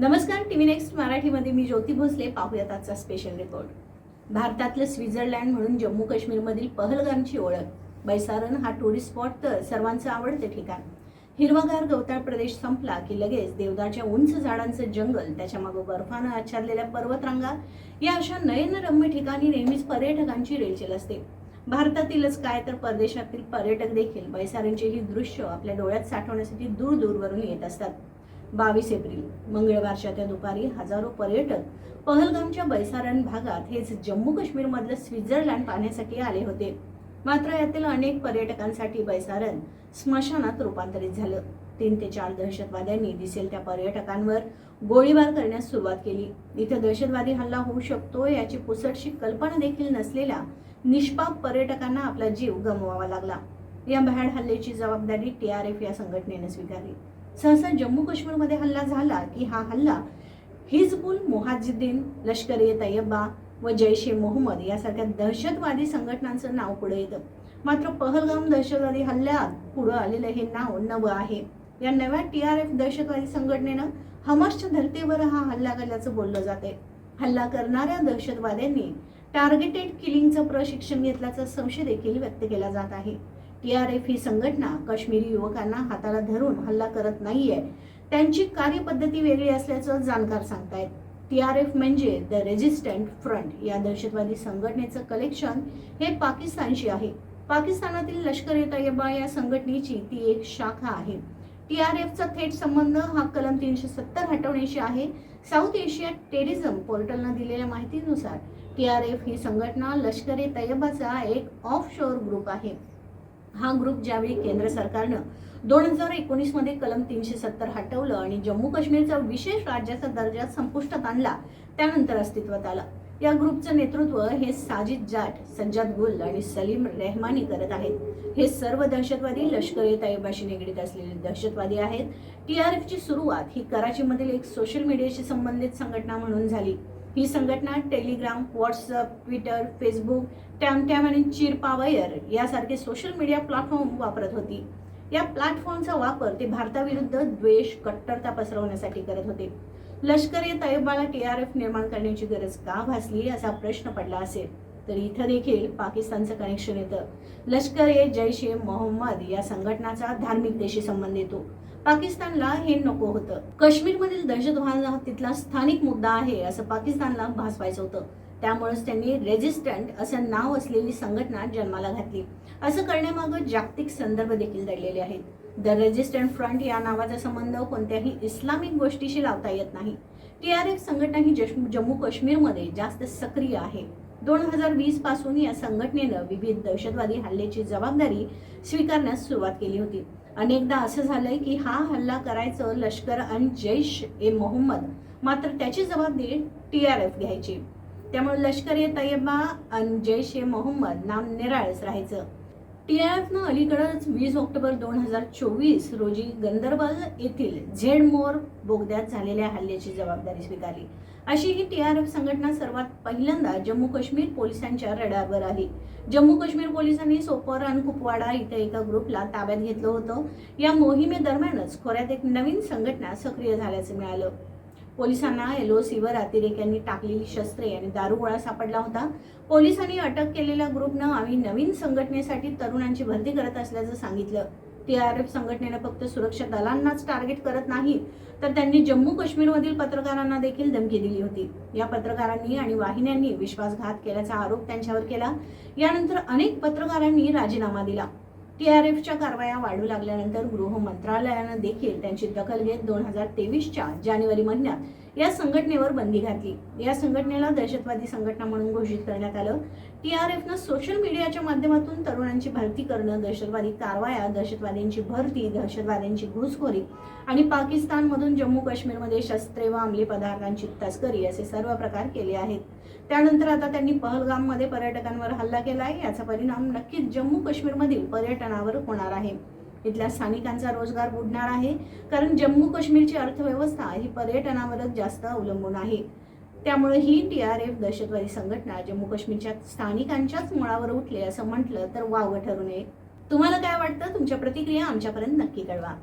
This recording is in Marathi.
नमस्कार टीव्ही नेक्स्ट मराठीमध्ये मी ज्योती भोसले. पाहूयात आजचा स्पेशल रिपोर्ट भारतातलं स्वित्झर्लंड म्हणून जम्मू काश्मीरमधील पहलगामची ओळख. बैसारण हा टुरिस्ट स्पॉट तर सर्वांचं आवडतं ठिकाण. हिरवागार गवताळ प्रदेश संपला की लगेच देवदाच्या उंच झाडांचं जंगल त्याच्या मागं बर्फानं आच्छादलेल्या पर्वतरांगा या अशा नयनरम्य ठिकाणी नेहमीच पर्यटकांची रेलचेल असते. भारतातीलच काय तर परदेशातील पर्यटक देखील बैसारणचे ही दृश्य आपल्या डोळ्यात साठवण्यासाठी दूर दूरवरून येत असतात. बावीस एप्रिल. मंगळवारच्या त्या दुपारी हजारो पर्यटक पहलगामच्या बैसारण भागात हेच जम्मू काश्मीरमधलं स्वित्झर्लंड पाहण्यासाठी आले होते. मात्र यातील अनेक पर्यटकांसाठी बैसारण स्मशानात रूपांतरित झालं. तीन ते चार दहशतवाद्यांनी दिसेल त्या पर्यटकांवर गोळीबार करण्यास सुरुवात केली. इथे दहशतवादी हल्ला होऊ शकतो याची पुसटशी कल्पना देखील नसलेल्या निष्पाप पर्यटकांना आपला जीव गमवावा लागला. या भ्याड हल्ल्याची जबाबदारी टी आर एफ या संघटनेनं स्वीकारली. सहसा जम्मू काश्मीरमध्ये हल्ला झाला की हा हल्ला हिजबुल मोहाजिद्दीन लष्कर ए तय्यबा व जैश ए मोहम्मद यासारख्या दहशतवादी संघटनांचं नाव पुढे येतं. मात्र पहलगाम दहशतवादी हल्ल्यात पुढं आलेलं हे नाव नवं आहे. या नव्या टी आर एफ दहशतवादी संघटनेनं हमासच्या धर्तीवर हा हल्ला केल्याचं बोललं जाते हल्ला करणाऱ्या दहशतवाद्यांनी टार्गेटेड किलिंगचं प्रशिक्षण घेतल्याचा संशय देखील व्यक्त केला जात आहे. टी आर एफ ही संघटना काश्मीरी युवकांना हाताला धरून हल्ला करत नाहीये. त्यांची कार्यपद्धती वेगळी असल्याचं जाणकार सांगतायत. टी आर एफ म्हणजे द रेजिस्टंट फ्रंट या दहशतवादी संघटनेचं कलेक्शन हे पाकिस्तानशी आहे. पाकिस्तानातील लष्कर ए तय्यबा या संघटनेची ती एक शाखा आहे. टी आर एफचा थेट संबंध हा कलम तीनशे सत्तर हटवण्याशी आहे. साऊथ एशिया टेरिझम पोर्टलनं दिलेल्या माहितीनुसार टी आर एफ ही संघटना लष्कर ए तय्यबाचा एक ऑफ शोअर ग्रुप आहे. हा ग्रुप ज्यावेळी केंद्र सरकारनं दोन हजार एकोणीसमध्ये कलम तीनशे सत्तर हटवलं आणि जम्मू काश्मीरचा विशेष राज्याचा दर्जा संपुष्टात आणला त्यानंतर अस्तित्वात आला. या ग्रुपचं नेतृत्व हे साजिद जाट सज्जाद गुल आणि सलीम रेहमानी करत आहेत. हे सर्व दहशतवादी लष्कर ए निगडीत असलेले दहशतवादी आहेत. टी आर एफची सुरुवात ही कराचीमधील एक सोशल मीडियाशी संबंधित संघटना म्हणून झाली. ही संघटना Telegram WhatsApp Twitter Facebook TamTam आणि चिरपावायर यासारखे सोशल मीडिया प्लॅटफॉर्म वापरत होती. या प्लॅटफॉर्मचा वापर ते भारताविरुद्ध द्वेष कट्टरता पसरवण्यासाठी करत होते. लष्कर ए तैयबाला टी आर एफ निर्माण करण्याची गरज का भासली असा प्रश्न पडला असेल तर इथं देखील पाकिस्तानचं कनेक्शन येतं. लष्कर ए जैश ए मोहम्मद या संघटनाचा धार्मिकतेशी संबंध येतो. पाकिस्तानला हे नको होतं. काश्मीरमधील दहशतवाद हा तिथला स्थानिक मुद्दा आहे असं पाकिस्तानला भासवायचं होतं. त्यामुळेच त्यांनी रेजिस्टंट असं नाव असलेली संघटना जन्माला घातली. असं करण्यामागं जागतिक संदर्भ देखील दडलेले आहेत. द रेजिस्टंट फ्रंट या नावाचा संबंध कोणत्याही इस्लामिक गोष्टीशी लावता येत नाही. टी आर एफ संघटना ही जम्मू काश्मीरमध्ये जास्त सक्रिय आहे. दोन हजार वीसपासून या संघटनेनं विविध दहशतवादी हल्ल्याची जबाबदारी स्वीकारण्यास सुरुवात केली होती. अनेकदा असं झालंय की हा हल्ला करायचं लष्कर आणि जैश ए मोहम्मद मात्र त्याची जबाबदारी टी आर एफ घ्यायची. त्यामुळे लष्कर ए तय्यबा आणि जैश ए मोहम्मद नाम निराळच राहायचं. टी आय एफनं अलीकडंच वीस ऑक्टोबर दोन हजार चोवीस रोजी गंदरबल येथील झेड मोर बोगद्यात झालेल्या हल्ल्याची जबाबदारी स्वीकारली. अशी ही टी आर एफ संघटना सर्वात पहिल्यांदा जम्मू काश्मीर पोलिसांच्या रडारवर आली. जम्मू काश्मीर पोलिसांनी सोपोर आणि कुपवाडा इथं एका ग्रुपला ताब्यात घेतलं होतं. या मोहिमेदरम्यानच खोऱ्यात एक नवीन संघटना सक्रिय झाल्याचं मिळालं. पोलिसांना एल ओ सीवर अतिरेक्यांनी टाकलेली शस्त्रे आणि दारुगोळा सापडला होता. पोलिसांनी अटक केलेल्या ग्रुपनं आम्ही नवीन संघटनेसाठी तरुणांची भरती करत असल्याचं सांगितलं. टी आर एफ संघटनेनं फक्त सुरक्षा दलांनाच टार्गेट करत नाही तर त्यांनी जम्मू काश्मीरमधील पत्रकारांना देखील धमकी दिली होती. या पत्रकारांनी आणि वाहिन्यांनी विश्वासघात केल्याचा आरोप त्यांच्यावर केला. यानंतर अनेक पत्रकारांनी राजीनामा दिला. टी आर एफच्या कारवाया वाढू लागल्यानंतर गृह मंत्रालयानं देखील त्यांची दखल घेत दोन हजार तेवीसच्या जानेवारी महिन्यात या संघटनेवर बंदी घातली. या संघटनेला दहशतवादी संघटना म्हणून घोषित करण्यात आलं. टी आर एफनं सोशल मीडियाच्या माध्यमातून तरुणांची भरती करणं दहशतवादी कारवाया दहशतवाद्यांची भरती दहशतवाद्यांची घुसखोरी आणि पाकिस्तानमधून जम्मू काश्मीरमध्ये शस्त्रे व अंमली पदार्थांची तस्करी असे सर्व प्रकार केले आहेत. त्यानंतर आता त्यांनी पहलगाममध्ये पर्यटकांवर हल्ला केला आहे. याचा परिणाम नक्कीच जम्मू काश्मीरमधील पर्यटनावर होणार आहे. इथल्या स्थानिकांचा रोजगार बुडणार आहे. कारण जम्मू काश्मीरची अर्थव्यवस्था ही पर्यटनावरच जास्त अवलंबून आहे. त्यामुळे ही टी आर एफ दहशतवादी संघटना जम्मू काश्मीरच्या स्थानिकांच्याच मुळावर उठले असं म्हटलं तर वावं ठरू नये. तुम्हाला काय वाटतं? तुमच्या प्रतिक्रिया आमच्यापर्यंत नक्की कळवा.